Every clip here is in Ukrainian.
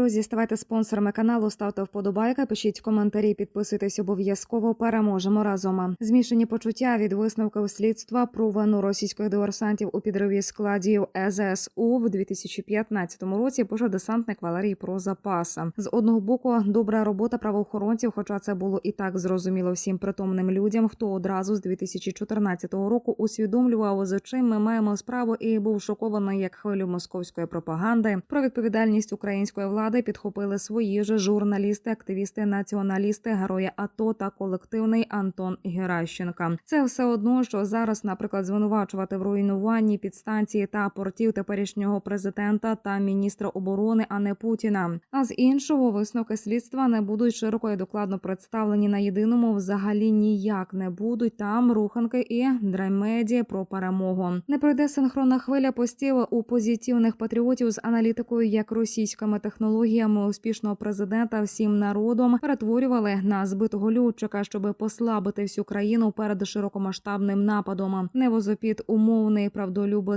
Друзі, ставайте спонсорами каналу, ставте вподобайки, пишіть коментарі, підписуйтесь обов'язково. Переможемо разом. Змішані почуття від висновків слідства про вину російських диверсантів у підриві складів ЕЗСУ в 2015 році. Пише десантник Валерій про запаса. З одного боку, добра робота правоохоронців, хоча це було і так зрозуміло всім притомним людям, хто одразу з 2014 року усвідомлював, з чим ми маємо справу, і був шокований як хвилю московської пропаганди. Про відповідальність української влади підхопили свої ж журналісти, активісти, націоналісти, герої АТО та колективний Антон Геращенка. Це все одно, що зараз, наприклад, звинувачувати в руйнуванні підстанції та портів теперішнього президента та міністра оборони, а не Путіна. А з іншого висновки слідства не будуть широко і докладно представлені на єдиному. Взагалі ніяк не будуть там руханки і дремеді про перемогу. Не пройде синхронна хвиля постів у позитивних патріотів з аналітикою, як російськими технологіями ідеологіями успішного президента всім народом перетворювали на збитого льотчика, щоб послабити всю країну перед широкомасштабним нападом. Невозопіт умовний правдолюбе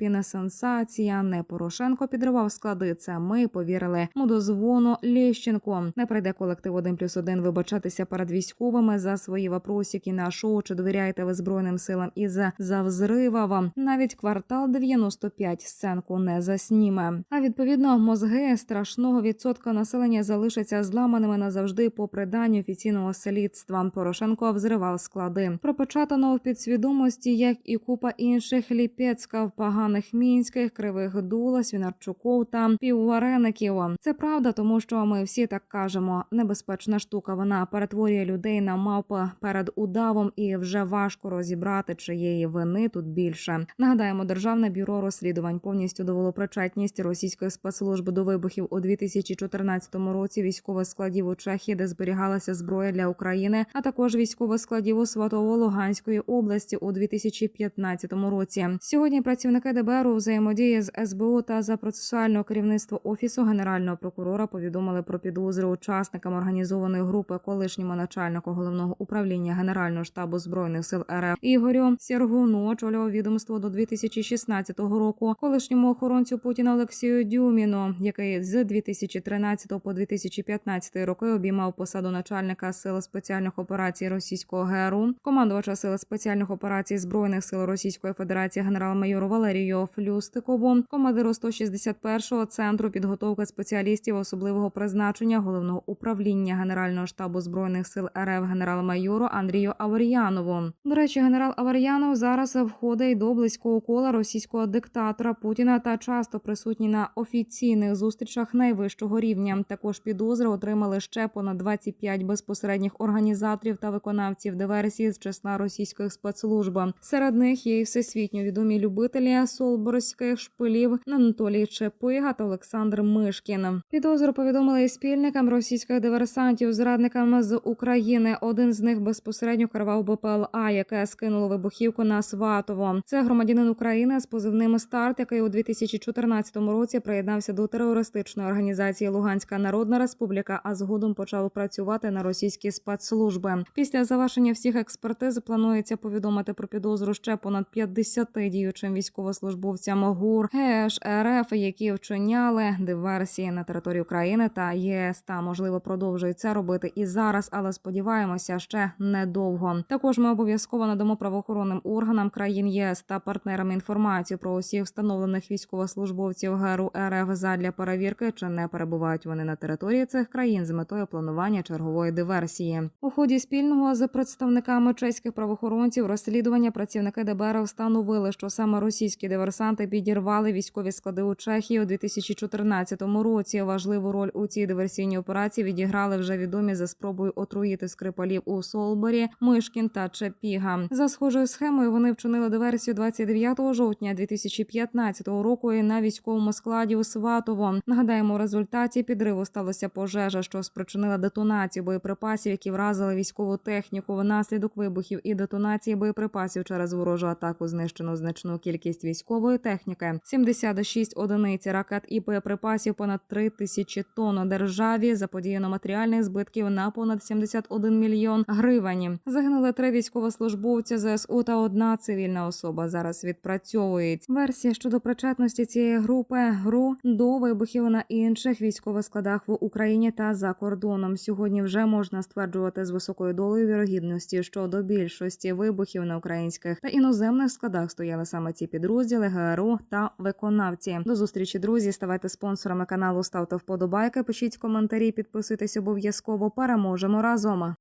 не сенсація. Не Порошенко підривав склади. Це ми повірили. Мудозвону Лєщенко. не прийде колектив один плюс один вибачатися перед військовими за свої вопросики на шоу чи довіряєте ви збройним силам із за взрива вам. Навіть квартал 95 сценку не засніме. А відповідно мозги страшно. 1% населення залишаться зламаними назавжди, попри дані офіційного слідства. Порошенко взривав склади. Пропечатано в підсвідомості, як і купа інших ліпецька в поганих мінських, кривих дула, свінарчуков та піввареників. Це правда, тому що ми всі так кажемо. Небезпечна штука. Вона перетворює людей на мавпи перед удавом, і вже важко розібрати чиєї вини тут більше. Нагадаємо, державне бюро розслідувань повністю довело причетність російської спецслужби до вибухів у дві. 2014 році. Військових складів у Чехії, де зберігалася зброя для України, а також військових складів у Сватово-Луганської області у 2015 році. Сьогодні працівники ДБР у взаємодії з СБУ та за процесуального керівництва офісу генерального прокурора повідомили про підозри учасникам організованої групи колишньому начальнику головного управління Генерального штабу збройних сил РФ Ігорю Сергуну очолював відомство до 2016 року. Колишньому охоронцю Путіна Олексію Дюміну, який з 2013 по 2015 роки обіймав посаду начальника сил спеціальних операцій російського ГРУ, командувача сил спеціальних операцій збройних сил Російської Федерації генерал-майору Валерію Флюстикову, командиру 161-го центру підготовки спеціалістів особливого призначення головного управління Генерального штабу збройних сил РФ генерал-майору Андрію Авар'янову. До речі, генерал Авар'янов зараз входить до близького кола російського диктатора Путіна та часто присутній на офіційних зустрічах найвищого рівня. Також підозри отримали ще понад 25 безпосередніх організаторів та виконавців диверсії з числа російських спецслужб. Серед них є й всесвітньо відомі любителі солборських шпилів Анатолій Чепига та Олександр Мишкін. Підозру повідомили і спільникам російських диверсантів, зрадникам з України. Один з них безпосередньо керував БПЛА, яке скинуло вибухівку на Сватово. Це громадянин України з позивним старт, який у 2014 році приєднався до терористичної організації Луганська Народна Республіка, а згодом почав працювати на російські спецслужби. Після завершення всіх експертиз планується повідомити про підозру ще понад 50 діючим військовослужбовцям ГУР ГЕШ РФ, які вчиняли диверсії на території України та ЄС. Та можливо продовжують це робити і зараз, але сподіваємося, ще недовго. Також ми обов'язково надамо правоохоронним органам країн ЄС та партнерам інформацію про усіх встановлених військовослужбовців ГРУ РФ задля перевірки, чи не перебувають вони на території цих країн з метою планування чергової диверсії. У ході спільного з представниками чеських правоохоронців розслідування працівники ДБР встановили, що саме російські диверсанти підірвали військові склади у Чехії у 2014 році. Важливу роль у цій диверсійній операції відіграли вже відомі за спробою отруїти скрипалів у Солбері, Мишкін та Чепіга. За схожою схемою вони вчинили диверсію 29 жовтня 2015 року і на військовому складі у Сватово. Нагадаємо, у результаті підриву сталося пожежа, що спричинила детонацію боєприпасів, які вразили військову техніку. Внаслідок вибухів і детонації боєприпасів через ворожу атаку знищено значну кількість військової техніки, 76 одиниць ракет і боєприпасів, понад 3 тисячі тонн державі. Заподіяно матеріальних збитків на понад 71 мільйон гривень. Загинули три військовослужбовці ЗСУ та одна цивільна особа. Зараз відпрацьовують версія щодо причетності цієї групи гру до вибухів на інших інших військових складах в Україні та за кордоном. Сьогодні вже можна стверджувати з високою долею вірогідності, що до більшості вибухів на українських та іноземних складах стояли саме ці підрозділи ГРУ та виконавці. До зустрічі, друзі. Ставайте спонсорами каналу, ставте вподобайки, пишіть коментарі, підписуйтесь обов'язково. Переможемо разом.